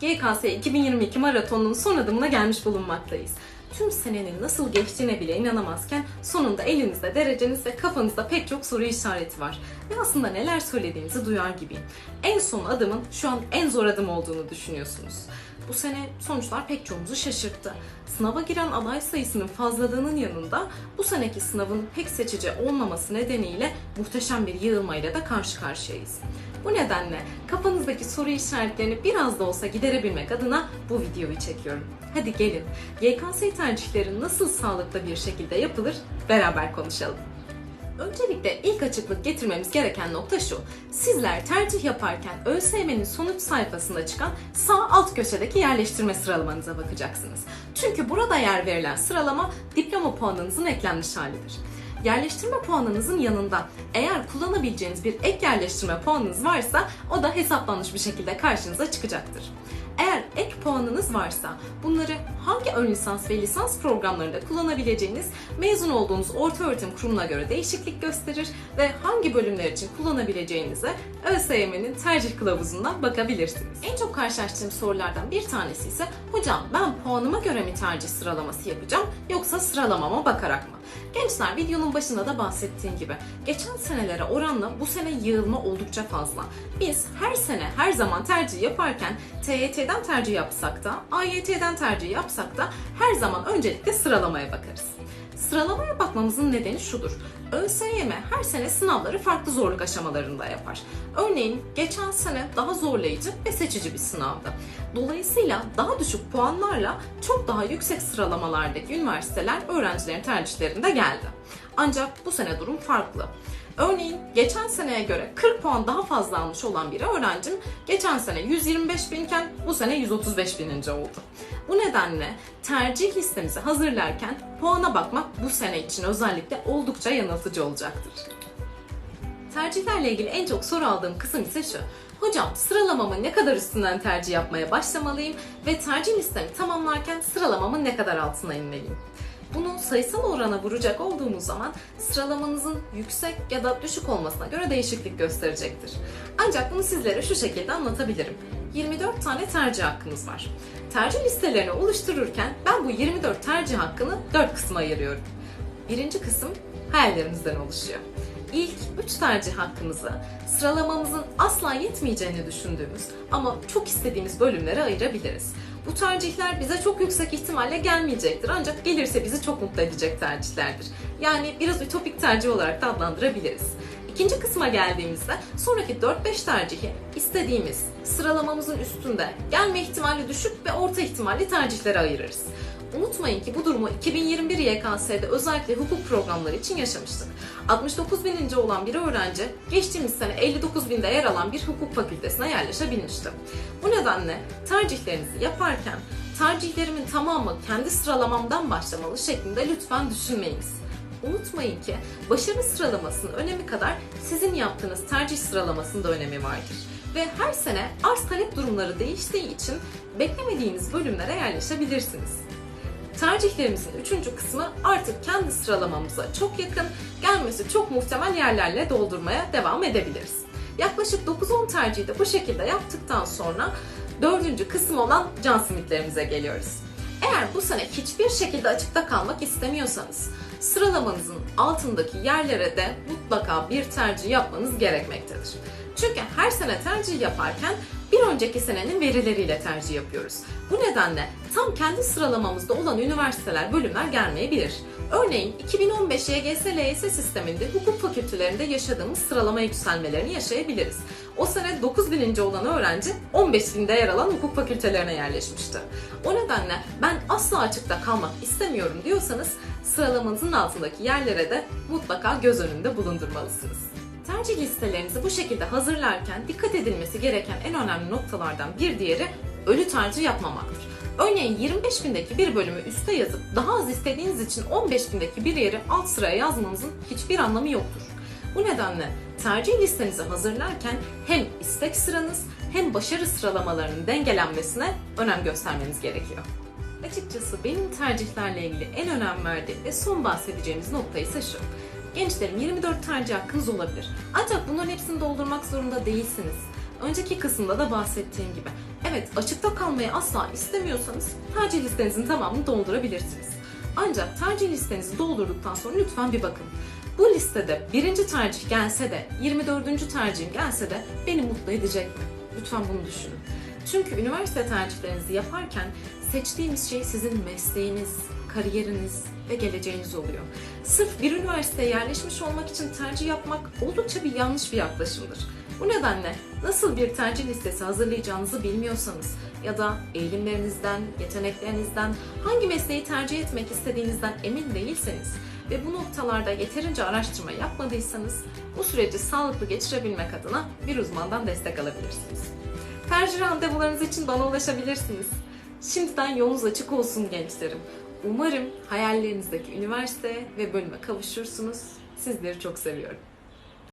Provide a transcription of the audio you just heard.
GKS 2022 maratonunun son adımına gelmiş bulunmaktayız. Tüm senenin nasıl geçtiğine bile inanamazken sonunda elinizde dereceniz ve kafanızda pek çok soru işareti var. Ve aslında neler söylediğinizi duyar gibiyim. En son adımın şu an en zor adım olduğunu düşünüyorsunuz. Bu sene sonuçlar pek çoğumuzu şaşırttı. Sınava giren aday sayısının fazlalığının yanında bu seneki sınavın pek seçici olmaması nedeniyle muhteşem bir yığılmayla da karşı karşıyayız. Bu nedenle kafanızdaki soru işaretlerini biraz da olsa giderebilmek adına bu videoyu çekiyorum. Hadi gelin YKS tercihleri nasıl sağlıklı bir şekilde yapılır beraber konuşalım. Öncelikle ilk açıklık getirmemiz gereken nokta şu. Sizler tercih yaparken ÖSYM'nin sonuç sayfasında çıkan sağ alt köşedeki yerleştirme sıralamanıza bakacaksınız. Çünkü burada yer verilen sıralama diploma puanınızın eklenmiş halidir. Yerleştirme puanınızın yanında eğer kullanabileceğiniz bir ek yerleştirme puanınız varsa o da hesaplanmış bir şekilde karşınıza çıkacaktır. Eğer ek puanınız varsa bunları hangi ön lisans ve lisans programlarında kullanabileceğiniz mezun olduğunuz orta öğretim kurumuna göre değişiklik gösterir ve hangi bölümler için kullanabileceğinize ÖSYM'nin tercih kılavuzundan bakabilirsiniz. En çok karşılaştığım sorulardan bir tanesi ise hocam ben puanıma göre mi tercih sıralaması yapacağım yoksa sıralamama bakarak mı? Gençler videonun başında da bahsettiğim gibi geçen senelere oranla bu sene yığılma oldukça fazla. Biz her sene her zaman tercih yaparken TYT'den tercih yapsak da AYT'den tercih yapsak da her zaman öncelikle sıralamaya bakarız. Sıralamaya bakmamızın nedeni şudur. ÖSYM her sene sınavları farklı zorluk aşamalarında yapar. Örneğin geçen sene daha zorlayıcı ve seçici bir sınavdı. Dolayısıyla daha düşük puanlarla çok daha yüksek sıralamalardaki üniversiteler öğrencilerin tercihlerinde geldi. Ancak bu sene durum farklı. Örneğin geçen seneye göre 40 puan daha fazla almış olan bir öğrencim geçen sene 125 binken bu sene 135 bininci oldu. Bu nedenle tercih listemizi hazırlarken puana bakmak bu sene için özellikle oldukça yanıltıcı olacaktır. Tercihlerle ilgili en çok soru aldığım kısım ise şu. Hocam sıralamamın ne kadar üstünden tercih yapmaya başlamalıyım ve tercih listemi tamamlarken sıralamamın ne kadar altına inmeliyim? Bunu sayısal orana vuracak olduğumuz zaman sıralamanızın yüksek ya da düşük olmasına göre değişiklik gösterecektir. Ancak bunu sizlere şu şekilde anlatabilirim. 24 tane tercih hakkınız var. Tercih listelerini oluştururken ben bu 24 tercih hakkını 4 kısma ayırıyorum. Birinci kısım hayallerimizden oluşuyor. İlk 3 tercih hakkımızı sıralamamızın asla yetmeyeceğini düşündüğümüz ama çok istediğimiz bölümlere ayırabiliriz. Bu tercihler bize çok yüksek ihtimalle gelmeyecektir ancak gelirse bizi çok mutlu edecek tercihlerdir. Yani biraz ütopik tercih olarak da adlandırabiliriz. İkinci kısma geldiğimizde sonraki 4-5 tercihi istediğimiz sıralamamızın üstünde gelme ihtimali düşük ve orta ihtimalli tercihlere ayırırız. Unutmayın ki bu durumu 2021 YKS'de özellikle hukuk programları için yaşamıştık. 69 bininci olan bir öğrenci geçtiğimiz sene 59 binde yer alan bir hukuk fakültesine yerleşebilmişti. Bu nedenle tercihlerinizi yaparken tercihlerimin tamamı kendi sıralamamdan başlamalı şeklinde lütfen düşünmeyiniz. Unutmayın ki başarı sıralamasının önemi kadar sizin yaptığınız tercih sıralamasının da önemi vardır. Ve her sene arz talep durumları değiştiği için beklemediğiniz bölümlere yerleşebilirsiniz. Tercihlerimizin üçüncü kısmı artık kendi sıralamamıza çok yakın, gelmesi çok muhtemel yerlerle doldurmaya devam edebiliriz. Yaklaşık 9-10 tercihi de bu şekilde yaptıktan sonra dördüncü kısım olan can simitlerimize geliyoruz. Eğer bu sene hiçbir şekilde açıkta kalmak istemiyorsanız sıralamanızın altındaki yerlere de mutlaka bir tercih yapmanız gerekmektedir. Çünkü her sene tercih yaparken bir önceki senenin verileriyle tercih yapıyoruz. Bu nedenle tam kendi sıralamamızda olan üniversiteler, bölümler gelmeyebilir. Örneğin 2015 YGS LYS sisteminde hukuk fakültelerinde yaşadığımız sıralama yükselmelerini yaşayabiliriz. O sene 9000. olan öğrenci 15.000'de yer alan hukuk fakültelerine yerleşmişti. O nedenle ben asla açıkta kalmak istemiyorum diyorsanız sıralamanızın altındaki yerlere de mutlaka göz önünde bulundurmalısınız. Tercih listelerinizi bu şekilde hazırlarken dikkat edilmesi gereken en önemli noktalardan bir diğeri ölü tercih yapmamaktır. Örneğin 25 bindeki bir bölümü üste yazıp daha az istediğiniz için 15 bindeki bir yeri alt sıraya yazmanızın hiçbir anlamı yoktur. Bu nedenle tercih listenizi hazırlarken hem istek sıranız hem başarı sıralamalarının dengelenmesine önem göstermeniz gerekiyor. Açıkçası benim tercihlerle ilgili en önem verdiğim ve son bahsedeceğimiz nokta ise şu. Gençlerim 24 tercih hakkınız olabilir. Ancak bunların hepsini doldurmak zorunda değilsiniz. Önceki kısımda da bahsettiğim gibi. Evet açıkta kalmayı asla istemiyorsanız tercih listenizin tamamını doldurabilirsiniz. Ancak tercih listenizi doldurduktan sonra lütfen bir bakın. Bu listede birinci tercih gelse de 24. tercihim gelse de beni mutlu edecek mi? Lütfen bunu düşünün. Çünkü üniversite tercihlerinizi yaparken seçtiğimiz şey sizin mesleğiniz, kariyeriniz ve geleceğiniz oluyor. Sırf bir üniversiteye yerleşmiş olmak için tercih yapmak oldukça bir yanlış bir yaklaşımdır. Bu nedenle nasıl bir tercih listesi hazırlayacağınızı bilmiyorsanız ya da eğilimlerinizden, yeteneklerinizden, hangi mesleği tercih etmek istediğinizden emin değilseniz ve bu noktalarda yeterince araştırma yapmadıysanız bu süreci sağlıklı geçirebilmek adına bir uzmandan destek alabilirsiniz. Tercih randevularınız için bana ulaşabilirsiniz. Şimdiden yolunuz açık olsun gençlerim. Umarım hayallerinizdeki üniversite ve bölüme kavuşursunuz. Sizleri çok seviyorum.